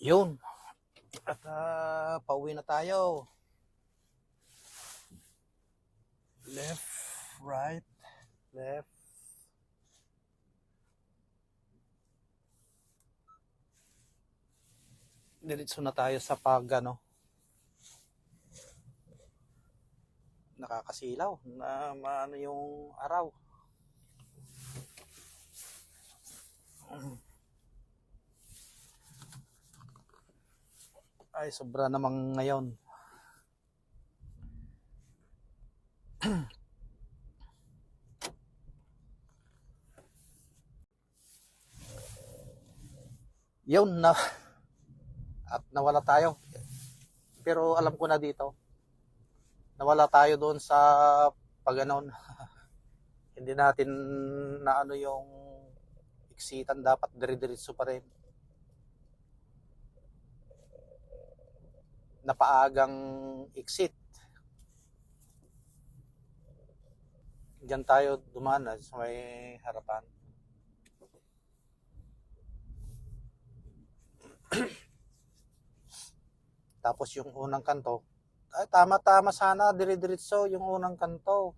Yun. At ah, pauwi na tayo. Left, right, left. Diretso na tayo sa pag ano. Nakakasilaw na maano yung araw. Ay, sobra namang ngayon. Yun na at nawala tayo. Pero alam ko na dito. Nawala tayo doon sa paganon. Hindi natin na ano yung iksitan dapat dire-diretso pa rin. Napaagang exit. Diyan tayo dumana sa may harapan. Tapos yung unang kanto, ay tama-tama sana, dire-diretso yung unang kanto.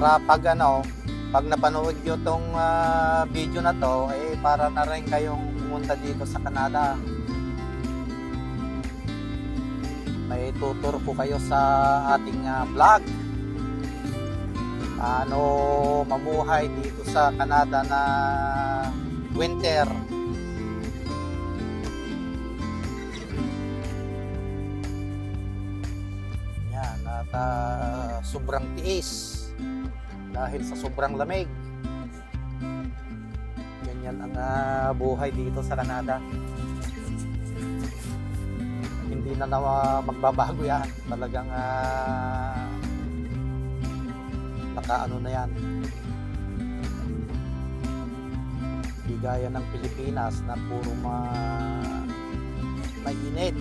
Pag ano, pag napanood nyo tong ah, video na to, eh para na rin kayong pumunta dito sa Canada. May tutur ko kayo sa ating ah, vlog. Paano mamuhay dito sa Canada na winter. Yan, at ah, sobrang tiis dahil sa sobrang lamig. Ganyan ang ah, buhay dito sa Canada. Hindi na nawa magbabago yan. Talagang uh, nakaano na yan. Hindi gaya ng Pilipinas na puro ma mainit.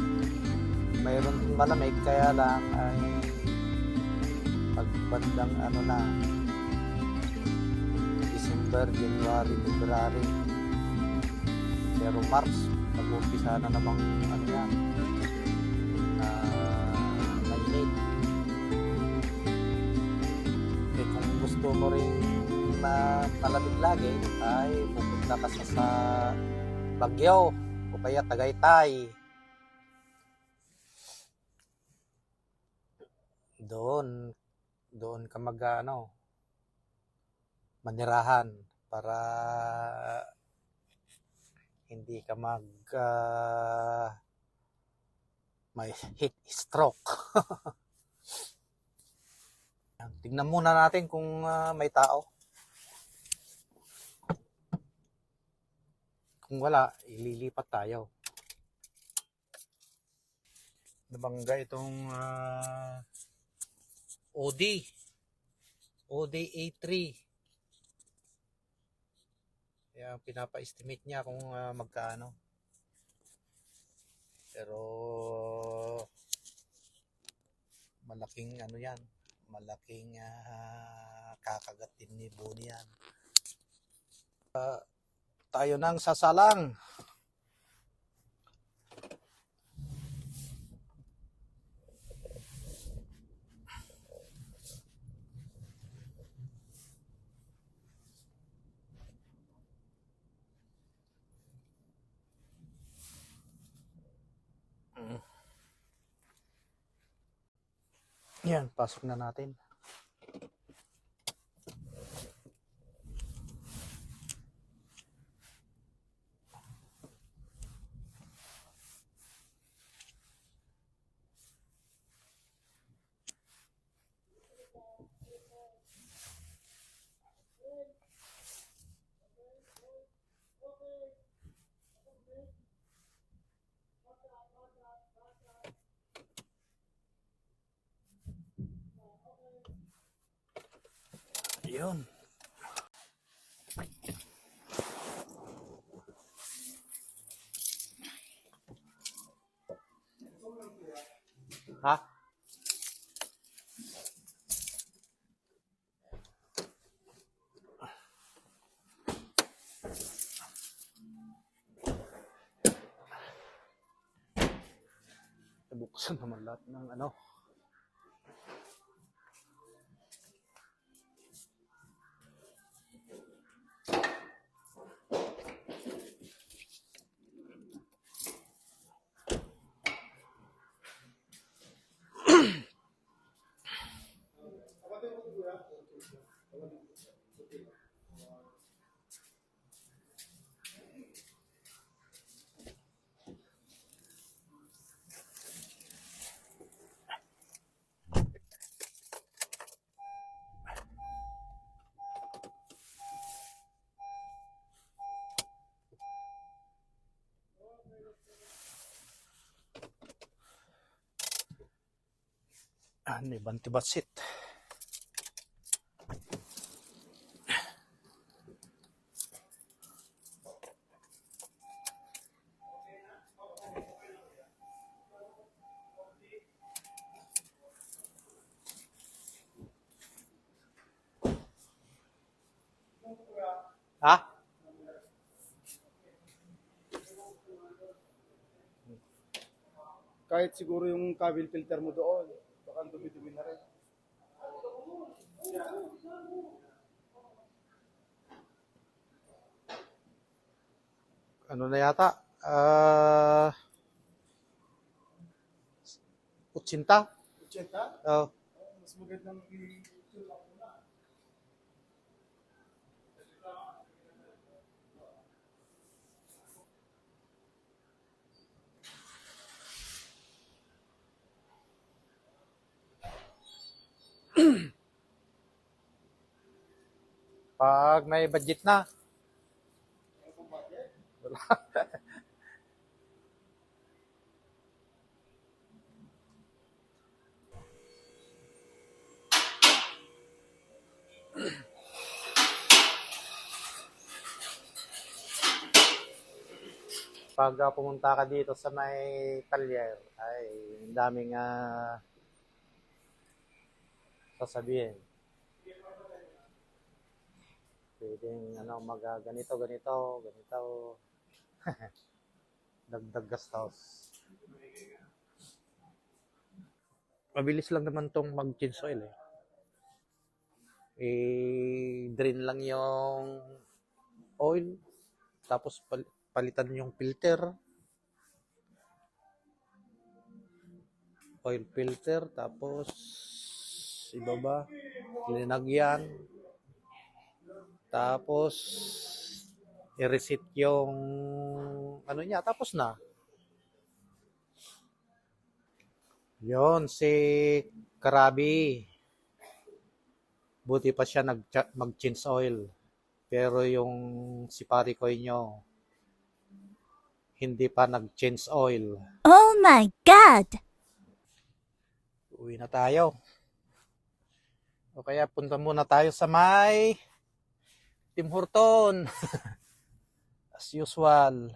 Mayroon malamig kaya lang ay pagbandang ano na December, January, February. Pero March, mag-umpisa na namang ano yan, na mainit. Eh kung gusto mo rin na malamig lagi, ay pupunta ka sa, sa Baguio o kaya Tagaytay. Doon, doon ka mag ano, manirahan para hindi ka mag ah, may heat stroke. Tingnan muna natin kung ah, may tao. Kung wala, ililipat tayo. Nabangga itong ah, OD. OD A3. Kaya pinapa-estimate niya kung ah, magkano. Pero malaking ano yan, malaking ah, kakagat din ni Boni yan. Ah, tayo nang sasalang. Yan, pasok na natin. Yun. Ha? Buksan naman lahat ng ano. Ano yung banti basit? Ha? Kahit siguro yung cabil filter mo doon, ang dumi-dumi na rin. Ano na yata? Ah... Utsinta? 80? Oh. Mas magandang i- Pag may budget na. Wala. Pag ah, pumunta ka dito sa may talyer, ay daming ah, sasabihin. Pwedeng ano, mag ah, ganito, ganito, ganito. Dagdag gastos. Mabilis lang naman tong mag-change oil eh. I-drain lang yung oil. Tapos pal- palitan yung filter. Oil filter. Tapos ibaba. Linagyan. Tapos, i-reset yung ano niya. Tapos na. Yon si Karabi. Buti pa siya nag mag-change oil. Pero yung si Parikoy nyo, hindi pa nag-change oil. Oh my god! Uwi na tayo. O kaya punta muna tayo sa may Tim Horton. As usual.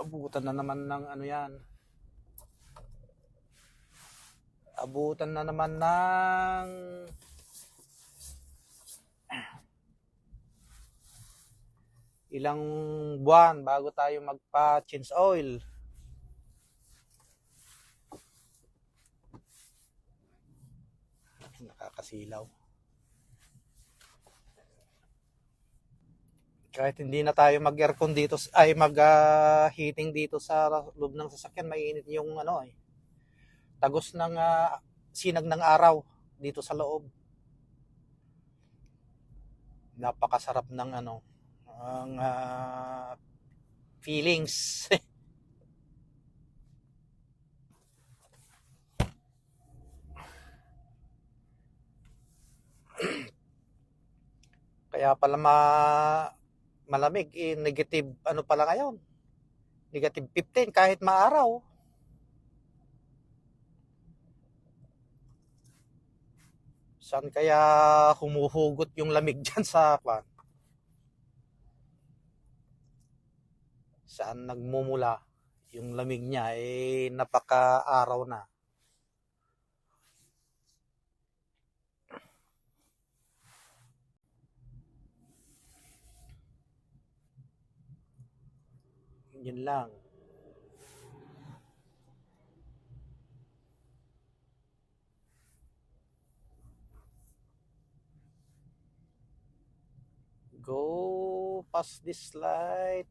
Abutan na naman ng ano yan. Abutan na naman ng ilang buwan bago tayo magpa-change oil. Nakakasilaw. Kahit hindi na tayo mag-aircon dito, ay mag-heating dito sa loob ng sasakyan, mainit yung ano eh. Tagos ng ah, sinag ng araw dito sa loob. Napakasarap ng ano, ang ah, feelings. Kaya pala ma malamig, eh, negative ano pala ngayon. Negative 15 kahit maaraw. Saan kaya humuhugot yung lamig dyan sa kwan? Saan nagmumula yung lamig niya eh napaka-araw na. Yun lang. Go past this light.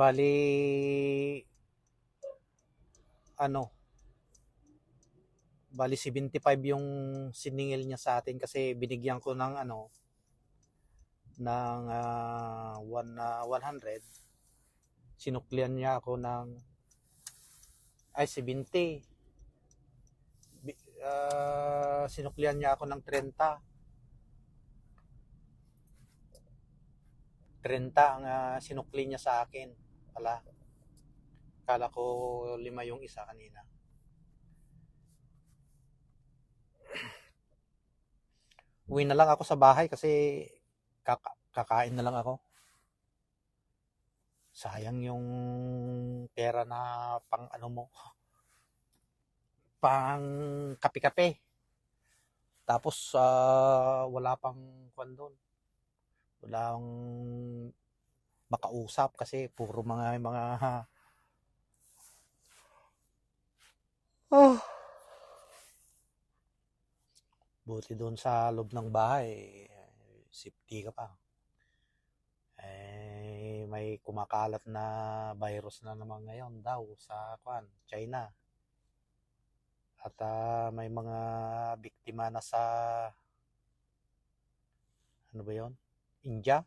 Bali ano? Bali 75 yung siningil niya sa atin kasi binigyan ko ng ano ng ah, one, ah, 100 sinuklian niya ako ng ay 70 Bi- ah, sinuklian niya ako ng 30 30 ang ah, sinukli niya sa akin pala kala ko lima yung isa kanina uwi na lang ako sa bahay kasi kaka- kakain na lang ako. Sayang yung pera na pang ano mo, pang kape-kape. Tapos ah, wala pang kwan doon. Walang makausap kasi puro mga mga oh. Buti doon sa loob ng bahay, safety ka pa. Eh, may kumakalat na virus na naman ngayon daw sa kwan, China. At ah, may mga biktima na sa ano ba 'yon? India.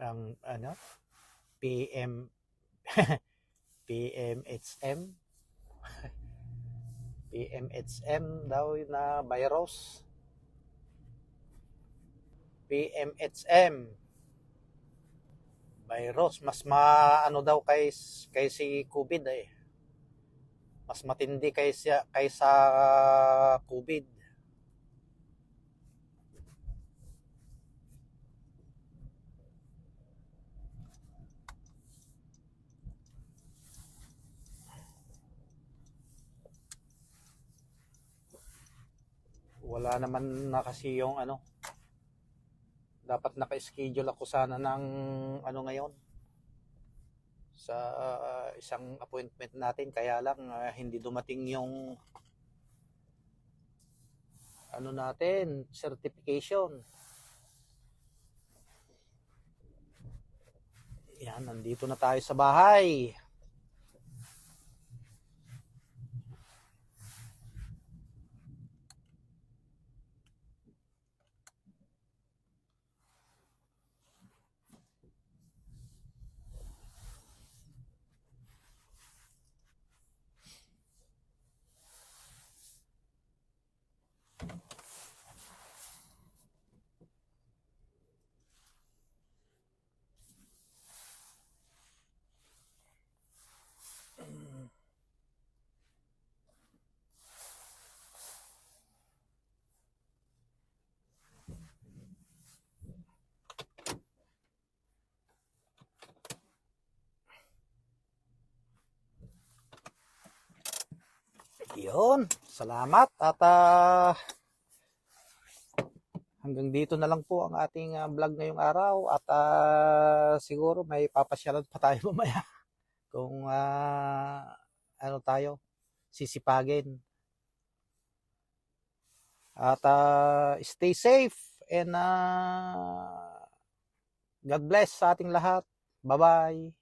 Ang ano? PM PMHM PMHM daw na virus. PMHM virus mas maano daw kay kay si COVID eh. Mas matindi kaysa kaysa COVID. Wala naman na kasi yung ano. Dapat naka-schedule ako sana ng ano ngayon. Sa uh, isang appointment natin. Kaya lang uh, hindi dumating yung ano natin certification. Yan nandito na tayo sa bahay Yun, salamat at ah, hanggang dito na lang po ang ating ah, vlog ngayong araw at ah, siguro may papasyalan pa tayo mamaya kung ah, ano tayo sisipagin. At ah, stay safe and ah, God bless sa ating lahat. Bye-bye.